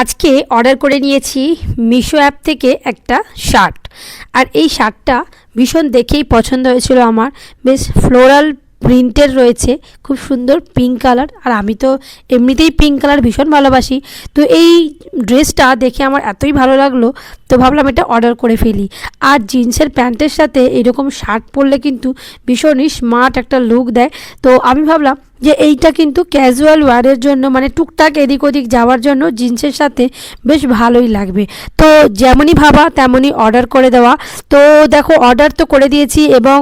আজকে অর্ডার করে নিয়েছি মিশো অ্যাপ থেকে একটা শার্ট আর এই শার্টটা ভীষণ দেখেই পছন্দ হয়েছিল আমার। বেশ ফ্লোরাল প্রিন্টের রয়েছে, খুব সুন্দর পিঙ্ক কালার আর আমি তো এমনিতেই পিঙ্ক কালার ভীষণ ভালোবাসি। তো এই ড্রেসটা দেখে আমার এতই ভালো লাগল, তো ভাবলাম এটা অর্ডার করে ফেলি। আর জিন্সের প্যান্টের সাথে এরকম শার্ট পরলে কিন্তু ভীষণই স্মার্ট একটা লুক দেয়। তো আমি ভাবলাম যে এইটা কিন্তু ক্যাজুয়াল ওয়ারের জন্য মানে টুকটাক এদিক ওদিক যাওয়ার জন্য জিন্সের সাথে বেশ ভালোই লাগবে। তো যেমনই ভাবা, তেমনই অর্ডার করে দেওয়া। তো দেখো অর্ডার তো করে দিয়েছি এবং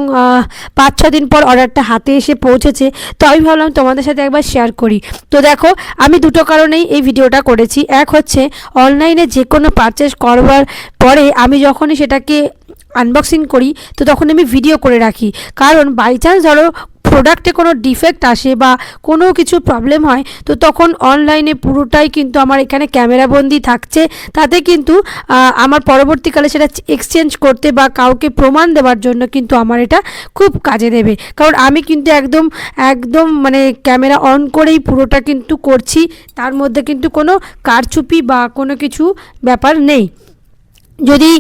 পাঁচ, ছ দিন পর অর্ডারটা হাতে এসে পৌঁছেছে। তো আমি ভাবলাম তোমাদের সাথে একবার শেয়ার করি। তো দেখো, আমি দুটো কারণেই এই ভিডিওটা করেছি। এক হচ্ছে অনলাইনে যে কোনো পারচেস করবার পরে আমি যখনই সেটাকে আনবক্সিং করি, তো তখন আমি ভিডিও করে রাখি। কারণ বাই চান্স ধরো প্রোডাক্টে কোনো ডিফেক্ট আসে বা কোনো কিছু প্রবলেম হয়, তো তখন অনলাইনে পুরোটাই কিন্তু আমার এখানে ক্যামেরাবন্দি থাকছে। তাতে কিন্তু আমার পরবর্তীকালে সেটা এক্সচেঞ্জ করতে বা কাউকে প্রমাণ দেওয়ার জন্য কিন্তু আমার এটা খুব কাজে দেবে। কারণ আমি কিন্তু একদম একদম মানে ক্যামেরা অন করেই পুরোটা কিন্তু করছি, তার মধ্যে কিন্তু কোনো কারচুপি বা কোনো কিছু ব্যাপার নেই। যদি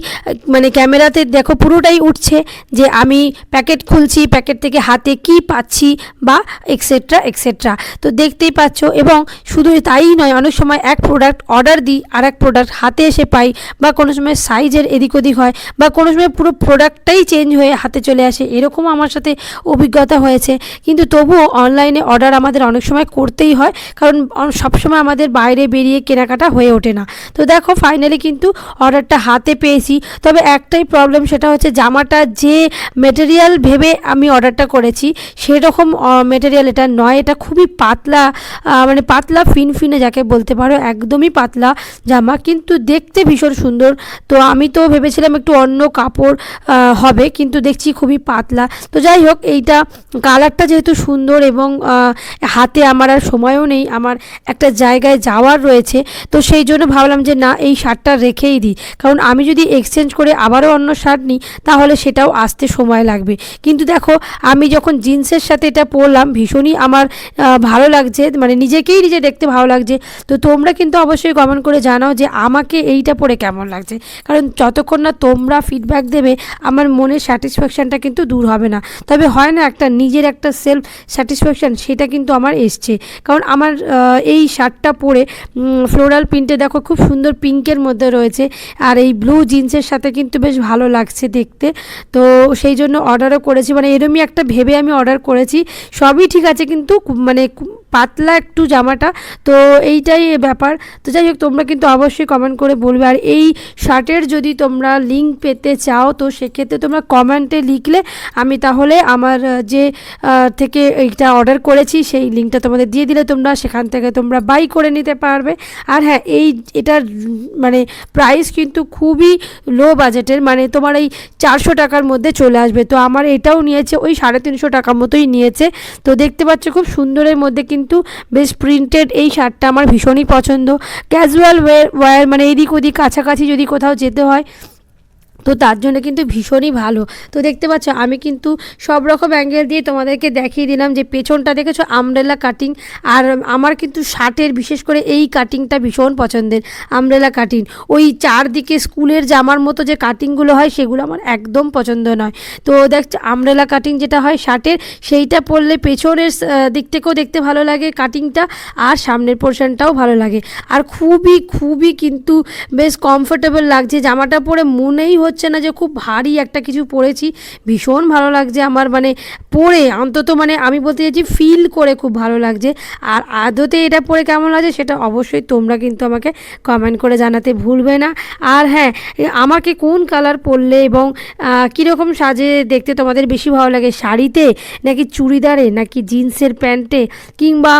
মানে ক্যামেরাতে দেখো পুরোটাই উঠছে যে আমি প্যাকেট খুলছি, প্যাকেট থেকে হাতে কি পাচ্ছি বা এক্সেট্রা এক্সেট্রা তো দেখতেই পাচ্ছ এবং শুধু তাই নয়, অনেক সময় এক প্রোডাক্ট অর্ডার দিই আর এক প্রোডাক্ট হাতে এসে পাই বা কোনো সময় সাইজের এদিক ওদিক হয় বা কোনো সময় পুরো প্রোডাক্টটাই চেঞ্জ হয়ে হাতে চলে আসে, এরকম আমার সাথে অভিজ্ঞতা হয়েছে। কিন্তু তবুও অনলাইনে অর্ডার আমাদের অনেক সময় করতেই হয়, কারণ সবসময় আমাদের বাইরে বেরিয়ে কেনাকাটা হয়ে ওঠে না। তো দেখো ফাইনালি কিন্তু অর্ডারটা হাতে পেয়েছি। তবে একটাই প্রবলেম সেটা হচ্ছে জামাটা যে মেটেরিয়াল ভেবে আমি অর্ডারটা করেছি, সেরকম মেটেরিয়াল এটা নয়। এটা খুবই পাতলা মানে পাতলা ফিনফিনে যাকে বলতে পারো, একদমই পাতলা জামা, কিন্তু দেখতে ভীষণ সুন্দর। তো আমি তো ভেবেছিলাম একটু অন্য কাপড় হবে, কিন্তু দেখছি খুবই পাতলা। তো যাই হোক, এইটা কালারটা যেহেতু সুন্দর এবং হাতে আমার আর সময়ও নেই, আমার একটা জায়গায় যাওয়ার রয়েছে, তো সেই জন্য ভাবলাম যে না, এই শার্টটা রেখেই দিই। কারণ আমি যদি এক্সচেঞ্জ করে আবারও অন্য শার্ট নিই, তাহলে সেটাও আসতে সময় লাগবে। কিন্তু দেখো, আমি যখন জিন্সের সাথে এটা পরলাম, ভীষণই আমার ভালো লাগছে মানে নিজেকেই নিজে দেখতে ভালো লাগছে। তো তোমরা কিন্তু অবশ্যই কমেন্ট করে জানাও যে আমাকে এইটা পরে কেমন লাগছে। কারণ যতক্ষণ না তোমরা ফিডব্যাক দেবে, আমার মনের স্যাটিসফ্যাকশানটা কিন্তু দূর হবে না। তবে হয় না একটা নিজের একটা সেলফ স্যাটিসফ্যাকশান সেটা কিন্তু আমার এসছে। কারণ আমার এই শার্টটা পরে ফ্লোরাল প্রিন্টে দেখো, খুব সুন্দর পিঙ্কের মধ্যে রয়েছে। আর এই ব্লু জিন্সের সাথে কিন্তু বেশ ভালো লাগছে দেখতে। তো সেই জন্য অর্ডারও করেছি। মানে এরমই একটা ভেবে আমি অর্ডার করেছি। সবই ঠিক আছে কিন্তু মানে পাতলা একটু জামাটা। তো এইটাই ব্যাপার। তো যাই হোক, তোমরা কিন্তু অবশ্যই কমেন্ট করে বলবে। আর এই শার্টের যদি তোমরা লিঙ্ক পেতে চাও, তো সেক্ষেত্রে তোমরা কমেন্টে লিখলে আমি তাহলে আমার যে থেকে এইটা অর্ডার করেছি, সেই লিঙ্কটা তোমাদের দিয়ে দিলে তোমরা, সেখান থেকে তোমরা বাই করে নিতে পারবে। আর হ্যাঁ এই এটার মানে প্রাইস কিন্তু খুবই লো বাজেটের মানে তোমার এই চারশো টাকার মধ্যে চলে আসবে। তো আমার এটাও নিয়েছে, ওই সাড়ে তিনশো টাকা মতোই নিয়েছে। তো দেখতে পাচ্ছ, খুব সুন্দরের মধ্যে কিন্তু বেশ প্রিন্টেড এই শার্টটা আমার ভীষণই পছন্দ। ক্যাজুয়াল ওয়ে ওয়্যার মানে এদিক ওদিক, কাছাকাছি যদি কোথাও যেতে হয় তো তার জন্য কিন্তু ভীষণই ভালো। তো দেখতে পাচ্ছ, আমি কিন্তু সব রকম অ্যাঙ্গেল দিয়ে তোমাদেরকে দেখিয়ে দিলাম যে পেছনটা দেখেছ আমরেলা কাটিং আর আমার কিন্তু শার্টের বিশেষ করে এই কাটিংটা ভীষণ পছন্দের আমরেলা কাটিং ওই চারদিকে স্কুলের জামার মতো যে কাটিংগুলো হয়, সেগুলো আমার একদম পছন্দ নয়। তো দেখ আমরেলা কাটিং যেটা হয় শার্টের, সেইটা পরলে পেছনের দিক থেকেও দেখতে ভালো লাগে কাটিংটা আর সামনের পোর্শনটাও ভালো লাগে। আর খুবই খুবই কিন্তু বেশ কমফোর্টেবল লাগছে। জামাটা পরে মনেই না যে খুব ভারী একটা কিছু পরেছি ভীষণ ভালো লাগছে আমার মানে পরে অন্তত মানে আমি বলতে চাইছি ফিল করে খুব ভালো লাগছে। আর আদতে এটা পরে কেমন লাগছে সেটা অবশ্যই তোমরা কিন্তু আমাকে কমেন্ট করে জানাতে ভুলবে না। আর হ্যাঁ আমাকে কোন কালার পরলে এবং কীরকম সাজে দেখতে তোমাদের বেশি ভালো লাগে? শাড়িতে নাকি চুড়িদারে নাকি জিন্সের প্যান্টে? কিংবা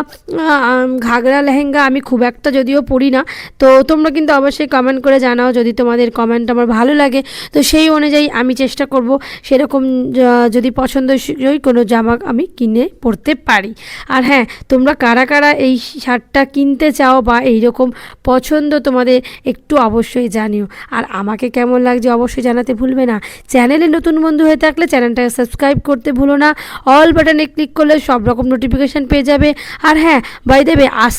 ঘাগরা লেহেঙ্গা আমি খুব একটা যদিও পরি না। তো তোমরা কিন্তু অবশ্যই কমেন্ট করে জানাও যদি তোমাদের কমেন্ট আমার ভালো লাগে। তো সেই অনুযায়ী আমি চেষ্টা করব সেরকম যদি পছন্দসই কোনো জামা আমি কিনে পরতে পারি। আর হ্যাঁ তোমরা কারা কারা এই শার্টটা কিনতে চাও বা এই রকম পছন্দ তোমাদের একটু অবশ্যই জানিও। আর আমাকে কেমন লাগছে অবশ্যই জানাতে ভুলবে না। চ্যানেলে নতুন বন্ধু হয়ে থাকলে চ্যানেলটাকে সাবস্ক্রাইব করতে ভুলো না। অল বাটনে ক্লিক করলে সব রকম নোটিফিকেশান পেয়ে যাবে। আর হ্যাঁ বাই দেবে আস